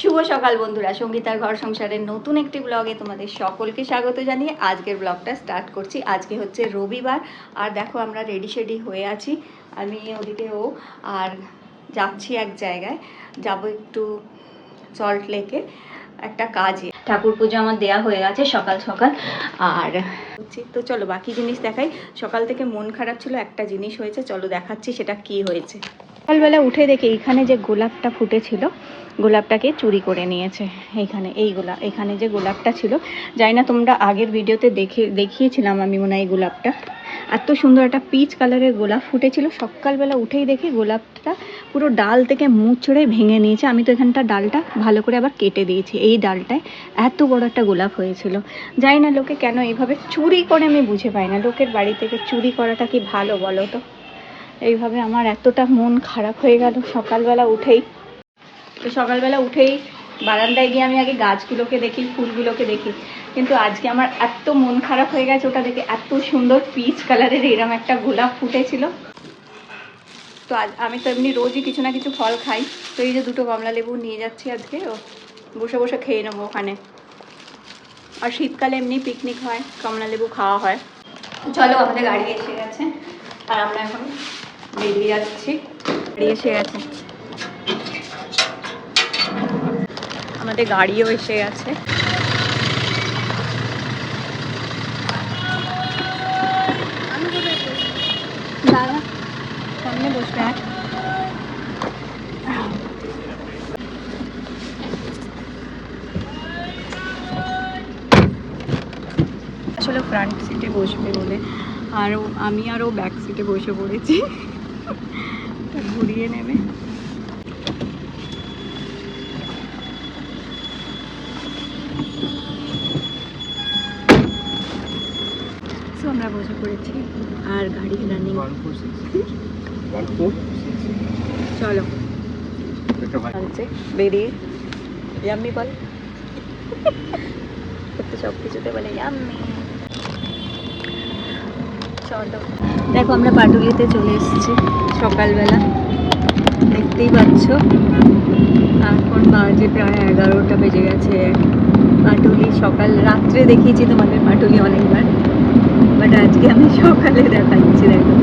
শুভ সকাল বন্ধুরা, সঙ্গীতার ঘর সংসারের নতুন একটি ব্লগে তোমাদের সকলকে স্বাগত জানিয়ে আজকের ব্লগটা স্টার্ট করছি। আজকে হচ্ছে রবিবার, আর দেখো আমরা রেডি শেডি হয়ে আছি, আমি, ওদিকে ও, আর যাচ্ছি এক জায়গায়, যাব একটু সল্ট লেকে একটা কাজে। ঠাকুর পুজো আমার দেয়া হয়ে গেছে সকাল সকাল, আর হচ্ছে তো চলো বাকি জিনিস দেখাই। সকাল থেকে মন খারাপ ছিল, একটা জিনিস হয়েছে, চলো দেখাচ্ছি সেটা কি হয়েছে। সকালবেলা উঠে দেখি এখানে যে গোলাপটা ফুটেছিল গোলাপটাকে চুরি করে নিয়েছে। এইখানে, এই গোলাপ এখানে যে গোলাপটা ছিল, জানি না তোমরা আগের ভিডিওতে দেখে, দেখিয়েছিলাম আমি মনে হয় এই গোলাপটা। এত সুন্দর একটা পিচ কালারের গোলাপ ফুটেছিল। সকালবেলা উঠেই দেখি গোলাপটা পুরো ডাল থেকে মুচড়ে ভেঙে নিয়েছে। আমি তো এখানটা ডালটা ভালো করে আবার কেটে দিয়েছি। এই ডালটায় এত বড় একটা গোলাপ হয়েছিল। জানি না লোকে কেন এইভাবে চুরি করে আমি বুঝে পাই না। লোকের বাড়ি থেকে চুরি করাটা কি ভালো বলো তো? এইভাবে আমার এতটা মন খারাপ হয়ে গেল। সকালবেলা উঠেই তো সকালবেলা উঠেই বারান্দায় গিয়ে আমি আগে গাছগুলোকে দেখি, ফুলগুলোকে দেখি। কিন্তু আজকে আমার এত মন খারাপ হয়ে গেছে ওটা দেখে, এত সুন্দর পিচ কালারের এরম একটা গোলাপ ফুটেছিল। তো আজ আমি তো এমনি রোজই কিছু না কিছু ফল খাই। তো এই যে দুটো কমলা লেবু নিয়ে যাচ্ছি আজকে, ও বসে বসে খেয়ে নেব ওখানে। আর শীতকালে এমনি পিকনিক হয়, কমলা লেবু খাওয়া হয়। চলো আমাদের গাড়ি এসে গেছে। আর আমরা এখন বেরিয়ে যাচ্ছি। গাড়ি এসে গেছে। আমাদের গাড়িও এসে গেছে। দাদা সামনে বসবে। আর আসলে ফ্রন্ট সিটে বসবে বলে। আর আমি আরও ব্যাক সিটে বসে পড়েছি। ঘুরিয়ে নেবে। আমরা বসে পড়েছি আর গাড়ি রানিং চলো। চলছে বেরিয়ে ইয়াম্মি বল। সব কিছুতে বলে ইয়াম্মি চলো। দেখো আমরা পাটুলিতে চলে এসেছি সকালবেলা। দেখতেই পাচ্ছ এখন বাজে প্রায় এগারোটা বেজে গেছে। পাটুলি সকাল রাত্রে দেখিয়েছি তোমাদের পাটুলি অনেকবার। বাট আজকে আমি সকালে দেখাচ্ছি, দেখো।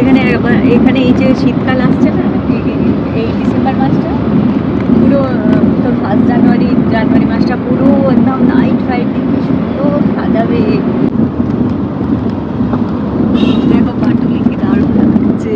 এখানে এখানে এই যে শীতকাল আসছে না, এই- ডিসেম্বর মাসটা, পুরো তো ফার্স্ট জানুয়ারি জানুয়ারি মাসটা পুরো একদম নাইট ফাইট সুন্দর সাজাবে দেখো পাটুলি কি দারুণ লাগছে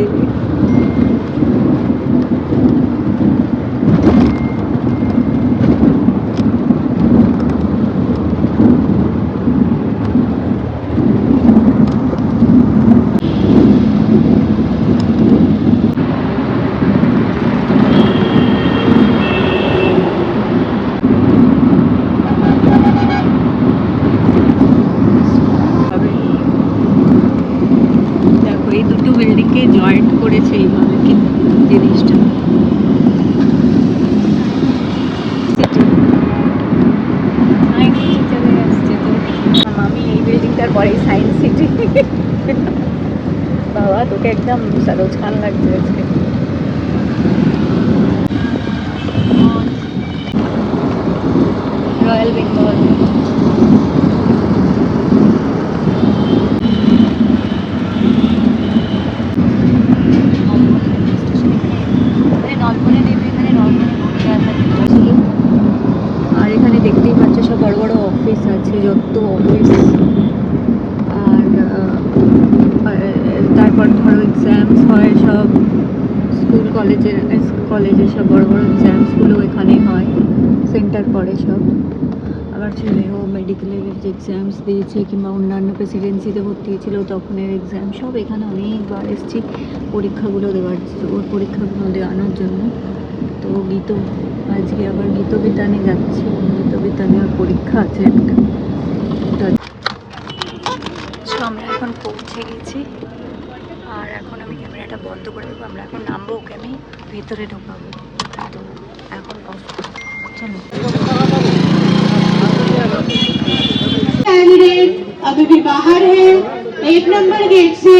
হবে দেখো এই দুটো বিল্ডিংকে জয়েন্ট করেছে এইভাবে কি জিনিসটা Science city চলে আসছে তো। আমি এই বিল্ডিংটার পরে সায়েন্স সিটি বাবা তোকে একদম সরোজ খান লাগছে আজকে রয়্যাল বেঙ্গল নলপনে নেবে এখানে নলপনে ঘুরতে আসার ছিল আর এখানে দেখতেই পাচ্ছ সব বড় বড় অফিস আর আর, তারপর ধরো এক্সামস হয় সব স্কুল কলেজের কলেজে সব বড় বড় এক্সামসগুলো এখানে হয় সেন্টার পড়ে সব। আবার ছেলেও মেডিকেলের যে এক্সামস দিয়েছে কিংবা অন্যান্য প্রেসিডেন্সিতে ভর্তি হয়েছিল তখনের এক্সাম সব এখানে অনেকবার এসেছি পরীক্ষাগুলো দেওয়ার ওর পরীক্ষাগুলো দেওয়ানোর জন্য। তো গীত আজকে আবার গীতবিতানে যাচ্ছি গীতবিতানে ওর পরীক্ষা আছে একটা ওটা So, আমরা এখন পৌঁছে গেছি আর এখন আমি ক্যামেরাটা বন্ধ করে দেবো আমরা এখন নামবো ওকে আমি ভেতরে ঢোকাবো তো এখন off করবো। চলো कैंडिडेट अभी भी बाहर है एक नंबर गेट से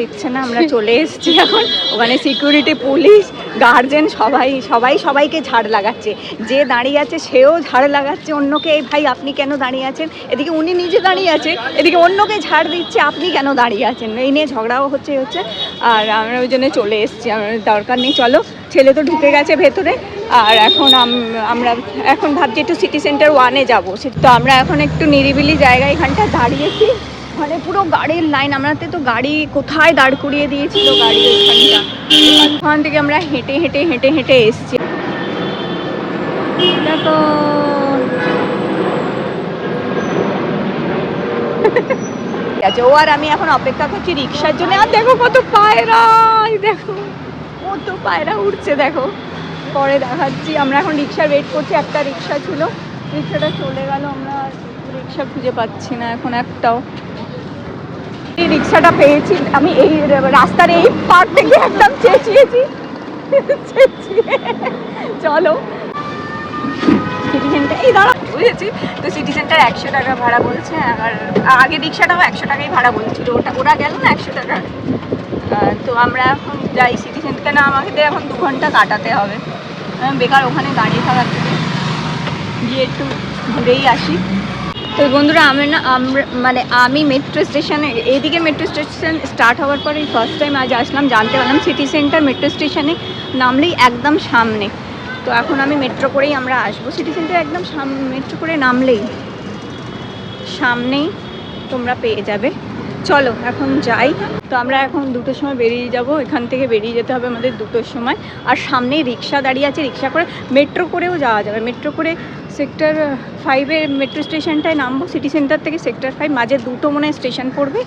দেখছে না, আমরা চলে এসেছি এখন। ওখানে সিকিউরিটি পুলিশ গার্জেন সবাই সবাই সবাইকে ঝাড় লাগাচ্ছে। যে দাঁড়িয়ে আছে সেও ঝাড় লাগাচ্ছে অন্যকে। এই ভাই, আপনি কেন দাঁড়িয়ে আছেন? এদিকে উনি নিজে দাঁড়িয়ে আছে, এদিকে অন্যকে ঝাড় দিচ্ছে, আপনি কেন দাঁড়িয়ে আছেন? এই নিয়ে ঝগড়াও হচ্ছে হচ্ছে। আর আমরা ওই জন্য চলে এসেছি, আমার দরকার নেই, চলো। ছেলে তো ঢুকে গেছে ভেতরে। আর এখন আমরা এখন ভাবছি একটু সিটি সেন্টার ওয়ানে যাব। তো আমরা এখন একটু নিরিবিলি জায়গায় এখানটা দাঁড়িয়েছি। মানে পুরো গাড়ির লাইন আমাদের তো গাড়ি কোথায় দাঁড় করিয়ে দিয়েছিল গাড়ি ওখান থেকে আমরা হেঁটে হেঁটে হেঁটে হেঁটে এসছি। দেখো ঠিক আছে, ও আর আমি এখন অপেক্ষা করছি রিক্সার জন্য। আর দেখো কত পায়রা দেখো, কত পায়রা উঠছে দেখো। পরে দেখাচ্ছি, আমরা এখন রিক্সার ওয়েট করছি, একটা রিক্সা ছিল। রিক্সাটা চলে গেল, আমরা রিক্সা খুঁজে পাচ্ছি না এখন একটাও। এই রিক্সাটা পেয়েছি। আমি এই রাস্তার এই পার থেকে একদম চেঁচিয়েছি। চেঁচিয়ে। চলো। সিটি দাঁড়া বুঝেছি। তো সিটি একশো টাকা ভাড়া বলছে। আগে একশো টাকাই ভাড়া ওটা না একশো টাকা। তো আমরা এখন যাই। সিটি আমাদের এখন দু ঘণ্টা কাটাতে হবে। বেকার ওখানে দাঁড়িয়ে থাকার থেকে। গিয়ে একটু ঘুরেই আসি। তো বন্ধুরা, আমরা না মানে আমি মেট্রো স্টেশনে এইদিকে মেট্রো স্টেশন স্টার্ট হওয়ার পরে ফার্স্ট টাইম আজ আসলাম, জানতে পারলাম সিটি সেন্টার মেট্রো স্টেশনে নামলেই একদম সামনে। তো এখন আমি মেট্রো করেই আমরা আসব। সিটি সেন্টার একদম মেট্রো করে নামলেই সামনেই তোমরা পেয়ে যাবে। চলো, এখন যাই। তো আমরা এখন দুটোর সময় বেরিয়ে যাব। এখান থেকে বেরিয়ে যেতে হবে আমাদের দুটোর সময়। আর সামনেই রিক্সা দাঁড়িয়ে আছে। রিক্সা করে মেট্রো করেও যাওয়া যাবে। মেট্রো করে সেক্টর ফাইভের মেট্রো স্টেশনটায় নামবো সিটি সেন্টার থেকে সেক্টর ফাইভ মাঝে দুটো মনে স্টেশন পড়বে।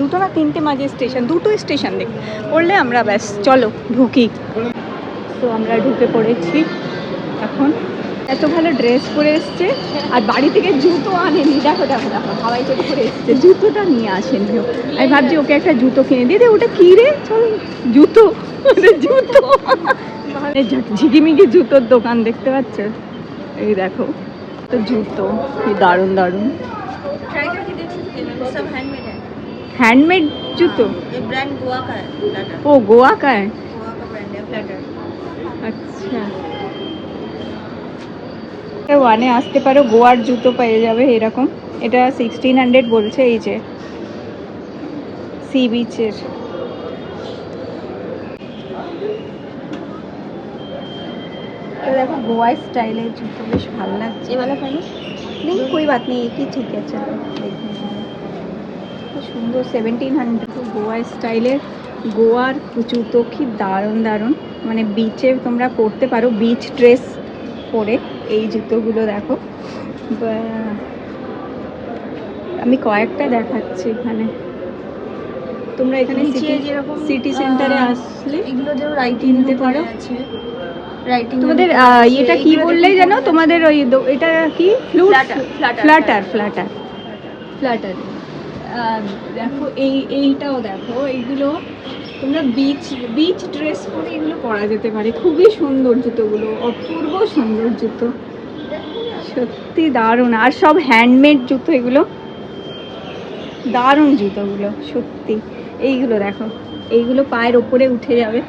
দুটো না তিনটে মাঝে স্টেশন দুটো স্টেশন দেখ পড়লে আমরা ব্যাস, চলো, ঢুকি। তো আমরা ঢুকে পড়েছি এখন। এত ভালো ড্রেস পরে এসছে, আর বাড়ি থেকে জুতো আনেনি। দেখো দেখো দেখো, হাওয়াই চটি পরে এসছে। জুতোটা নিয়ে আসেনি। আমি ভাবছি ওকে একটা জুতো কিনে দিয়ে দে ওটা কি রে? চল, জুতো জুতো। ঝিকিমিকি জুতোর দোকান দেখতে পাচ্ছ? এই দেখো তো জুতো, কি দারুণ দারুণ। হ্যান্ডমেড জুতো? ও গোয়া কায় আচ্ছা ওয়ানে আসতে পারো, গোয়ার জুতো পেয়ে যাবে এরকম। এটা সিক্সটিন হান্ড্রেড বলছে, এই যে। সি বিচের तो देखो गोवा स्टाइल है जूतो বেশ ভালো লাগছে ये वाला फाइनल नहीं कोई बात नहीं एक ही ठीक है चलो देखने খুব সুন্দর সেভেন্টিন হান্ড্রেড গোয়া স্টাইলের গোয়ার জুতো কি দারুণ দারুণ মানে বিচে তোমরা পরতে পারো বিচ ড্রেস পরে এই জুতোগুলো দেখো বা- আমি কয়েকটা দেখাচ্ছি এখানে তোমরা এখানে নিচে যেরকম, সিটি সেন্টারে আহ, আসলে এগুলো যেমন রাইটিং কিনতে পারো। রাইটিং তোমাদের এটা কি বললেই জানো তোমাদের ওই এটা কি? ফ্লুট ফ্ল্যাটার ফ্ল্যাটার ফ্ল্যাটার দেখো এই এইটাও দেখো এইগুলো তোমরা বিচ বিচ ড্রেস পরে এগুলো পরা যেতে পারে। খুবই সুন্দর জুতোগুলো অপূর্ব সুন্দর জুতো। সত্যি দারুণ। আর সব হ্যান্ডমেড জুতো এগুলো। দারুণ জুতোগুলো সত্যি। এইগুলো দেখো এইগুলো পায়ের ওপরে উঠে যাবে।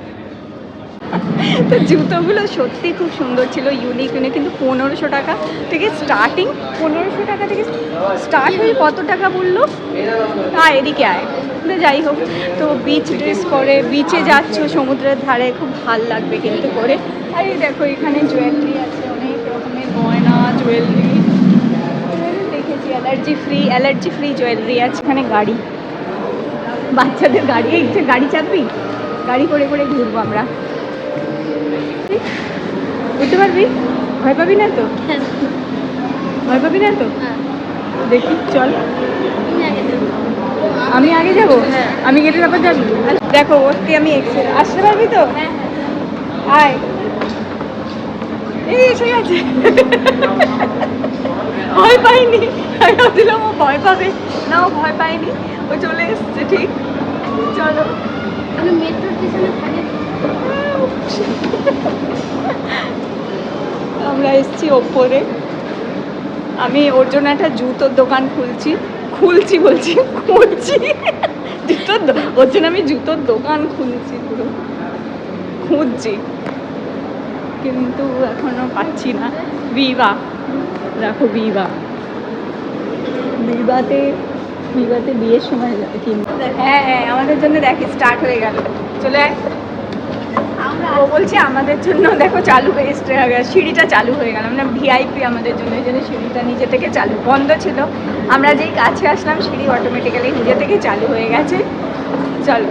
তো জুতোগুলো সত্যি খুব সুন্দর ছিল ইউনিক ইউনিক কিন্তু পনেরোশো টাকা থেকে স্টার্টিং পনেরোশো টাকা থেকে স্টার্ট হয়ে কত টাকা বলল? তা এদিকে আয়। যাই হোক, তো বিচ ড্রেস পরে বিচে যাচ্ছ সমুদ্রের ধারে, খুব ভালো লাগবে কিন্তু করে আর এই দেখো, এখানে জুয়েলারি আছে, অনেক রকমের গয়না জুয়েলারি দেখেছি allergy free allergy free jewellery আছে। এখানে গাড়ি। বাচ্চাদের গাড়ি, এই গাড়ি চাপবি? গাড়ি করে করে ঘুরবো আমরা। উঠতে পারবি? ভয় পাবি না তো? ভয় পাবি না তো? দেখি চল। আমি আগে যাব? হ্যাঁ। আমি গেটের ব্যাপার যাবি? দেখো ওরতে আমি আসতে পারবি তো? আয়। এই এসে গেছে ভয় পাইনি। আমি ভাবছিলাম ও ভয় পাবে। না ও ভয় পায়নি। ও চলে এসছে ঠিক। চলো। আমি মেট্রো স্টেশনে থাকি। আমরা এসেছি ওপরে। আমি ওর জন্য একটা জুতোর দোকান খুলছি। খুলছি বলছি, খুলছি। জুতোর ওর জন্য আমি জুতোর দোকান খুলছি পুরো। খুঁজছি। কিন্তু এখনও পাচ্ছি না। বিবা দেখো বিবা বিবাতে বিবাতে বিয়ের সময় কিনবো হ্যাঁ হ্যাঁ আমাদের জন্য দেখ স্টার্ট হয়ে গেল। চলে আয়। ও বলছে আমাদের জন্য, দেখো চালু হয়ে সিঁড়িটা চালু হয়ে গেল। মানে ভিআইপি আমাদের জন্য, এই জন্য সিঁড়িটা নিজে থেকে চালু, বন্ধ ছিল। আমরা যেই কাছে আসলাম, সিঁড়ি অটোমেটিক্যালি নিজে থেকে চালু হয়ে গেছে। চলো।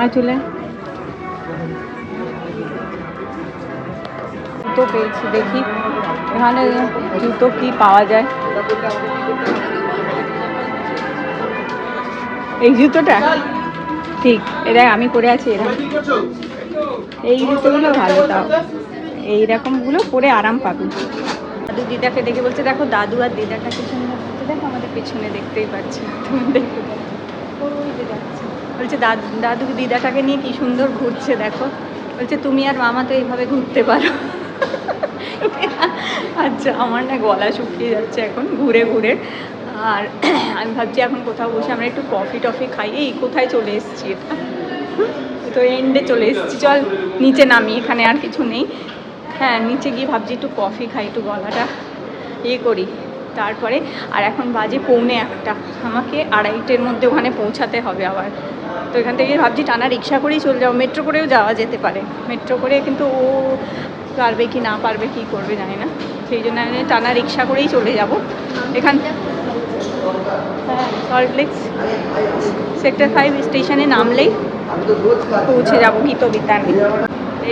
আর চলে জুতো পেয়েছি, দেখি। এখানে জুতো কি পাওয়া যায়? এই জুতোটা? ঠিক এটা আমি পরে আছি এরকম এই জুতোগুলো ভালো, তাও। এইরকমগুলো পরে আরাম পাবি। দাদু দিদাকে দেখে বলছে, দেখো, দাদু আর দিদাটা পিছনে বলছে দেখো, আমাদের পিছনে দেখতেই পাচ্ছি তুমি বলছে, দাদু দাদু দিদাটাকে নিয়ে কি সুন্দর ঘুরছে, দেখো। বলছে, তুমি আর মামা তো এইভাবে ঘুরতে পারো। আচ্ছা আমার না গলা শুকিয়ে যাচ্ছে এখন, ঘুরে ঘুরে। আর আমি ভাবছি এখন কোথাও বসে আমরা একটু কফি টফি খাই। এই, কোথায় চলে এসেছি এটা? তো এন্ডে চলে এসেছি। চল, নিচে নামি, এখানে আর কিছু নেই। হ্যাঁ নিচে গিয়ে ভাবছি একটু কফি খাই, একটু গলাটা ইয়ে করি। তারপরে, আর এখন বাজে পৌনে একটা। আমাকে আড়াইটের মধ্যে ওখানে পৌঁছাতে হবে আবার। তো এখান থেকে ভাবছি টানা রিক্সা করেই চলে যাব। মেট্রো করেও যাওয়া যেতে পারে। মেট্রো করে কিন্তু ও পারবে কি, না পারবে কি করবে জানি না। সেই জন্য আমি টানা রিক্সা করেই চলে যাব। এখান সল্টলেক্স সেক্টর ফাইভ স্টেশনে নামলেই পৌঁছে যাব গীত বিদ্যানে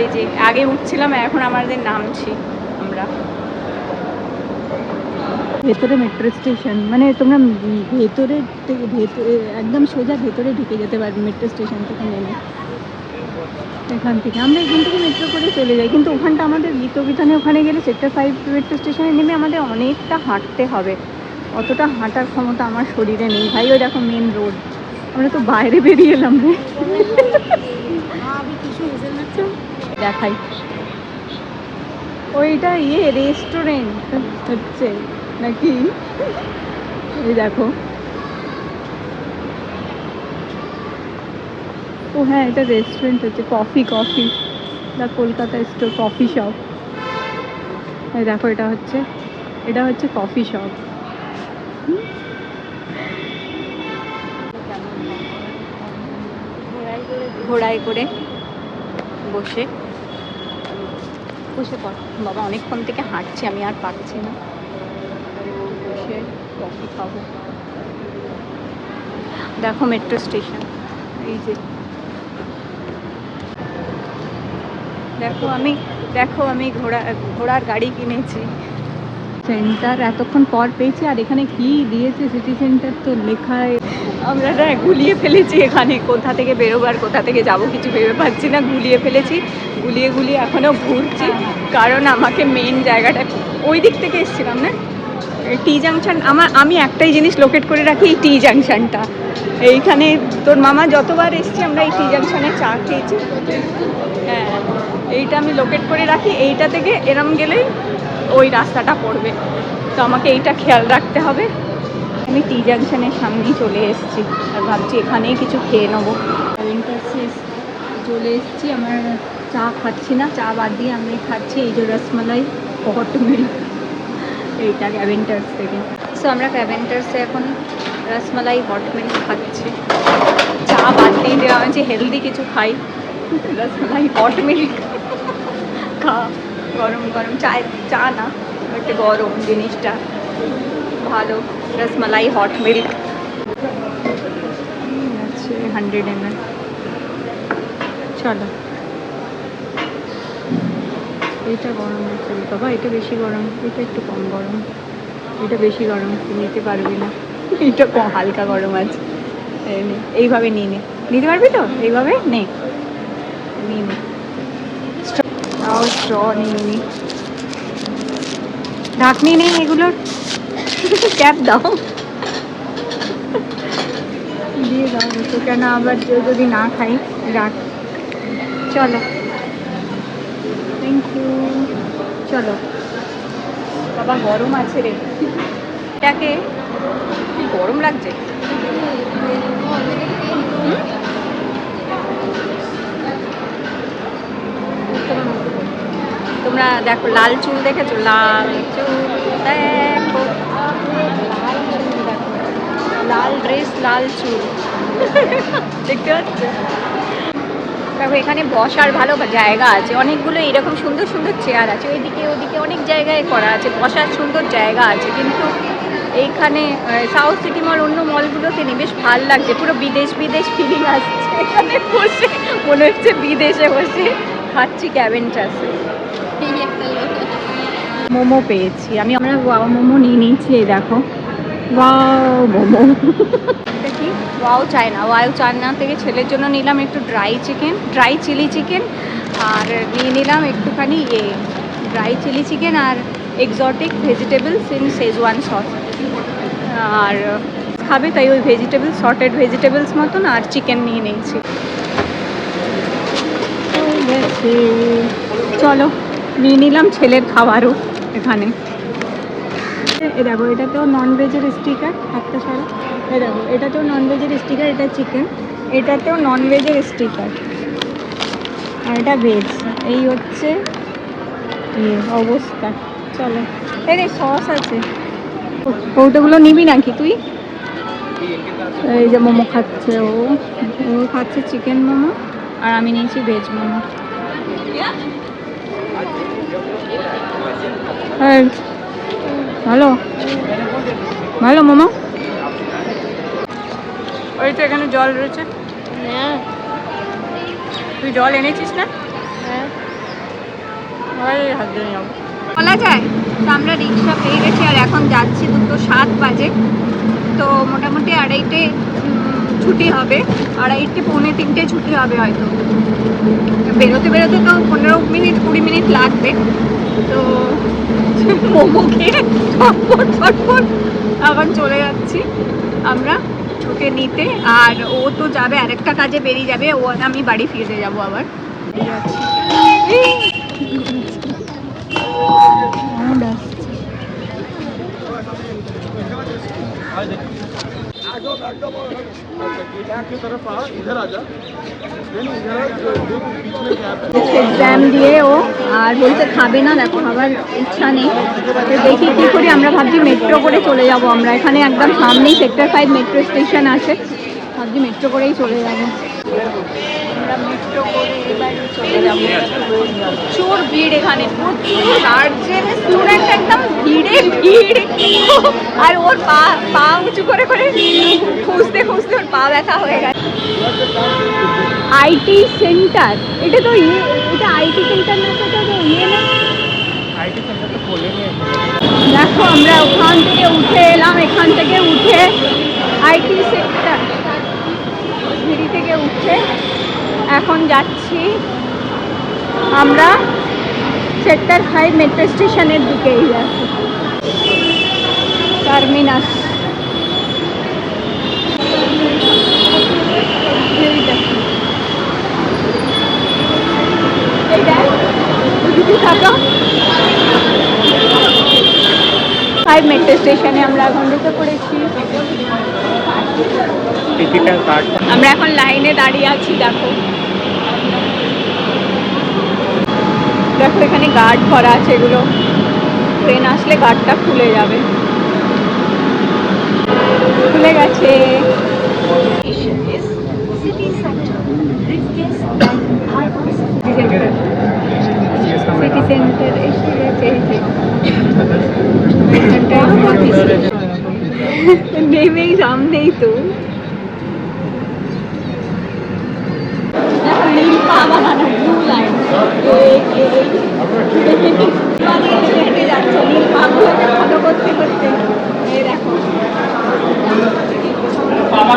এই যে, আগে উঠছিলাম, এখন আমাদের নামছি আমরা। ভেতরে মেট্রো স্টেশন মানে তোমরা ভেতরে একদম সোজা ভেতরে ঢুকে যেতে পারবে মেট্রো স্টেশন থেকে নেমে। এখান থেকে। আমরা এখান থেকে মেট্রো করে চলে যাই, কিন্তু ওখানটা আমাদের গীতবিতানে ওখানে গেলে সেক্টর ফাইভ মেট্রো স্টেশনে নেমে আমাদের অনেকটা হাঁটতে হবে। অতটা হাঁটার ক্ষমতা আমার শরীরে নেই। ভাই, ওই দেখো মেন রোড আমরা তো বাইরে বেরিয়ে এলাম রে। দেখাই। ওইটা ইয়ে রেস্টুরেন্ট হচ্ছে, নাকি? এই দেখো। ও হ্যাঁ এটা রেস্টুরেন্ট হচ্ছে coffee coffee the Kolkata store coffee shop দেখো, এটা হচ্ছে এটা হচ্ছে কফি শপ ঘোড়ায় করে বসে। বসে পড়। বাবা, অনেকক্ষণ থেকে হাঁটছি, আমি আর পারছি না। বসে কফি খাব। দেখো মেট্রো স্টেশন এই যে। দেখো আমি দেখো আমি ঘোড়া, ঘোড়ার গাড়ি কিনেছি। সেন্টার এতক্ষণ পর পেয়েছি, আর এখানে কি দিয়েছে সিটি সেন্টার তো লেখায় আমরা না গুলিয়ে ফেলেছি এখানে, কোথা থেকে বেরোবার কোথা থেকে যাব কিছু ভেবে পাচ্ছি না, গুলিয়ে ফেলেছি, গুলিয়ে গুলিয়ে এখনও ঘুরছি, কারণ আমাকে মেন জায়গাটা, ওই দিক থেকে এসেছিলাম না? টি জাংশন আমার, আমি একটাই জিনিস লোকেট করে রাখি এই টি জাংশনটা এইখানে তোর মামা যতবার এসছি, আমরা এই টি জাংশনে চা খেয়েছি। হ্যাঁ এইটা আমি লোকেট করে রাখি, এইটা থেকে এরম গেলেই ওই রাস্তাটা পড়বে। তো আমাকে এইটা খেয়াল রাখতে হবে। আমি টি জাংশনের সামনেই চলে এসেছি আর ভাবছি এখানেই কিছু খেয়ে নেব। শেষ চলে এসেছি আমার চা খাচ্ছি না চা বাদ দিয়ে আমি খাচ্ছি এই যে রসমালাই হট মিল্ক এইটা ক্যাভেন্টার্স থেকে। সো আমরা ক্যাভেন্টার্সে এখন রসমালাই হট মিল্ক খাচ্ছি। চা বাদ দিয়ে দেওয়া হয়েছে হেলদি কিছু খাই রসমালাই হট মিল্ক খা। গরম গরম চায় চা না একটা গরম জিনিসটা। ভালো। রসমালাই হট মিল্ক আছে হান্ড্রেড এম চলো। এটা গরম আছে বাবা এটা বেশি গরম, এটা একটু কম গরম। এটা বেশি গরম, তুই নিতে পারবি না। এটা কম, হালকা গরম আছে। এইভাবে নিয়ে নে। নিতে পারবি তো? এইভাবে? নে। নিয়ে নে। স্ট্র নিয়ে নি। ঢাকনি নেই এগুলোর? ক্যাপ দাও দিয়ে দাও তো কেন আবার যদি না খাই রাখ। চলো। থ্যাংক ইউ চলো। বাবা, গরম আছে রে। এটাকে গরম লাগছে? তোমরা দেখো, লাল চুল দেখেছ? লাল চুল দেখো। লাল ড্রেস লাল চুল। দেখতে পাচ্ছ দেখো এখানে বসার ভালো জায়গা আছে। অনেকগুলো এরকম সুন্দর সুন্দর চেয়ার আছে। ওইদিকে ওদিকে অনেক জায়গায় করা আছে। বসার সুন্দর জায়গা আছে। কিন্তু এইখানে সাউথ সিটি মল অন্য মলগুলোতে নেই। বেশ ভালো লাগছে। পুরো বিদেশ বিদেশ ফিলিং আসছে। এখানে বসে মনে হচ্ছে বিদেশে বসে খাচ্ছি ক্যাবেনটাসে মোমো পেয়েছি। আমি আমরা মোমো নিয়ে নিয়েছি এই দেখো। ওয়াও মোমো এটা কি ওয়াও চায়না ওয়াও চায়না থেকে ছেলের জন্য নিলাম একটু dry chicken dry chilli chicken আর নিয়ে নিলাম একটুখানি ইয়ে dry chilli chicken R exotic vegetables in Schezwan sauce আর খাবে তাই ওই ভেজিটেবল সর্টেড ভেজিটেবলস মতন আর চিকেন নিয়ে নিয়েছি চলো নিয়ে নিলাম ছেলের খাবারও এখানে এ দেখো এটাতেও নন ভেজের স্টিকার একটা ছাড়া। এ দেখো এটাতেও নন ভেজের স্টিকার এটা চিকেন এটাতেও নন ভেজের স্টিকার আর এটা ভেজ এই হচ্ছে ইয়ে অবস্থা। চলো এই রে সস আছে। ওটাগুলো নিবি নাকি তুই? এই যে মোমো খাচ্ছে ও। ও খাচ্ছে চিকেন মোমো আর আমি নিয়েছি ভেজ মোমো। এই, ভালো? ভালো মোমো? ওই তো এখানে জল রয়েছে? হ্যাঁ। তুই জল এনেছিস না? হ্যাঁ। বলা যায় তো আমরা রিক্সা পেয়ে গেছি আর এখন যাচ্ছি দুটো সাত বাজে। তো মোটামুটি আড়াইটে ছুটি হবে। আড়াইটে পৌনে তিনটে ছুটি হবে হয়তো। বেরোতে বেরোতে তো পনেরো মিনিট কুড়ি মিনিট লাগবে। তো মোমো খেয়ে ছটফট ছটফট আবার চলে যাচ্ছি আমরা ওকে নিতে। আর ও তো যাবে, আরেকটা কাজে বেরিয়ে যাবে। ও, আমি বাড়ি ফিরে যাব আবার। এই এক্সাম দিয়ে ও আর বলতে খাবে না, দেখো খাবার ইচ্ছা নেই। দেখি কী করি, আমরা ভাবছি মেট্রো করে চলে যাব আমরা। এখানে একদম সামনেই সেক্টর ফাইভ মেট্রো স্টেশন আছে। ভাবছি মেট্রো করেই চলে যাব। প্রচুর ভিড় এখানে, প্রচুর একদম ভিড় আর ওর পা পা উঁচু করে করে খুঁজতে খুঁজতে ওর পা ব্যথা হয়ে গেছে। আইটি সেন্টার এটা তো ইয়ে এটা আইটি সেন্টার না এটা তো ইয়ে না? দেখো আমরা ওখান থেকে উঠে এলাম এখান থেকে উঠে আইটি সেন্টার সিঁড়ি থেকে উঠে এখন যাচ্ছি আমরা সেক্টর ফাইভ মেট্রো স্টেশনের দিকেই যাচ্ছি। টার্মিনাস। ফাইভ মেট্রো স্টেশনে আমরা এখন ঢুকে পড়েছি আমরা এখন লাইনে দাঁড়িয়ে আছি দেখো। দেখো এখানে গার্ড করা আছে এগুলো। ট্রেন আসলে গার্ডটা খুলে যাবে। খুলে গেছে সিটি সেন্টার এসে গেছে এই যে। এখানটায় নেমেই সামনেই তো দেখো নীল পা বানানো ব্লু লাইন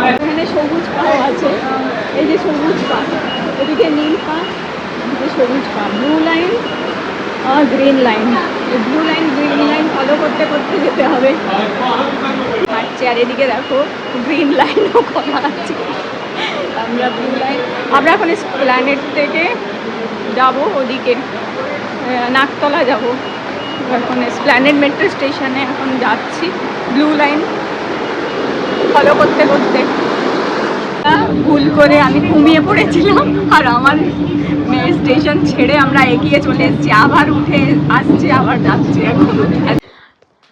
এখানে সবুজ পাও আছে। এই সবুজ পা এদিকে নীল পা এদিকে সবুজ পা blue line green line blue line green line follow করতে করতে যেতে হবে। হাঁটছে আর এদিকে দেখো গ্রিন লাইনও করা আছে। ব্লু লাইন আমরা এখন প্ল্যানেট থেকে যাব ওদিকে নাকতলা যাব। এখন স্প্ল্যানেড মেট্রো স্টেশনে এখন যাচ্ছি ব্লু লাইন ফলো করতে করতে। ভুল করে আমি ঘুমিয়ে পড়েছিলাম, আর আমার মেয়ে স্টেশন ছেড়ে আমরা এগিয়ে চলে এসেছি, আবার উঠে আসছি, আবার যাচ্ছি এখন।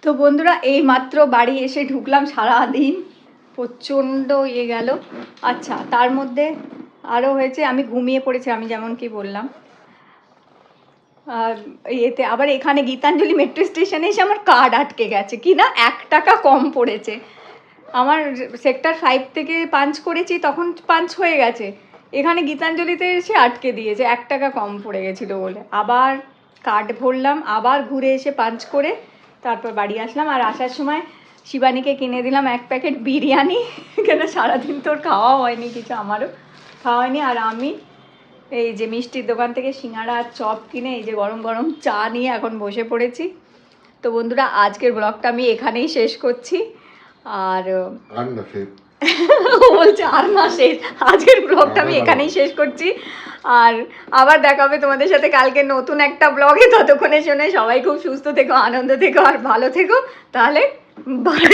তো বন্ধুরা, এই মাত্র বাড়ি এসে ঢুকলাম সারাদিন। প্রচণ্ড ইয়ে গেল। আচ্ছা তার মধ্যে আরও হয়েছে, আমি ঘুমিয়ে পড়েছি, আমি যেমন কি বললাম। আর ইয়েতে আবার এখানে গীতাঞ্জলি মেট্রো স্টেশনে এসে আমার কার্ড আটকে গেছে, কি না? এক টাকা কম পড়েছে। আমার সেক্টর ফাইভ থেকে পাঞ্চ করেছি, তখন পাঞ্চ হয়ে গেছে। এখানে গীতাঞ্জলিতে এসে আটকে দিয়েছে, এক টাকা কম পড়ে গেছিল বলে। আবার কার্ড ভরলাম, আবার ঘুরে এসে পাঞ্চ করে তারপর বাড়ি আসলাম। আর আসার সময় শিবানীকে কিনে দিলাম এক প্যাকেট বিরিয়ানি। কেন? সারাদিন তোর খাওয়া হয়নি কিছু, আমারও। খাওয়া হয়নি আর আমি এই যে মিষ্টির দোকান থেকে সিঙ্গাড়া আর চপ কিনে এই যে গরম গরম চা নিয়ে এখন বসে পড়েছি। তো বন্ধুরা আজকের ব্লগটা আমি এখানেই শেষ করছি। আর বলছে আর না শেষ আজকের ব্লগটা আমি এখানেই শেষ করছি। আর আবার দেখা হবে তোমাদের সাথে কালকে নতুন একটা ব্লগে। ততক্ষণে শুনে সবাই খুব সুস্থ থেকো আনন্দ থেকো আর ভালো থেকো। তাহলে বাই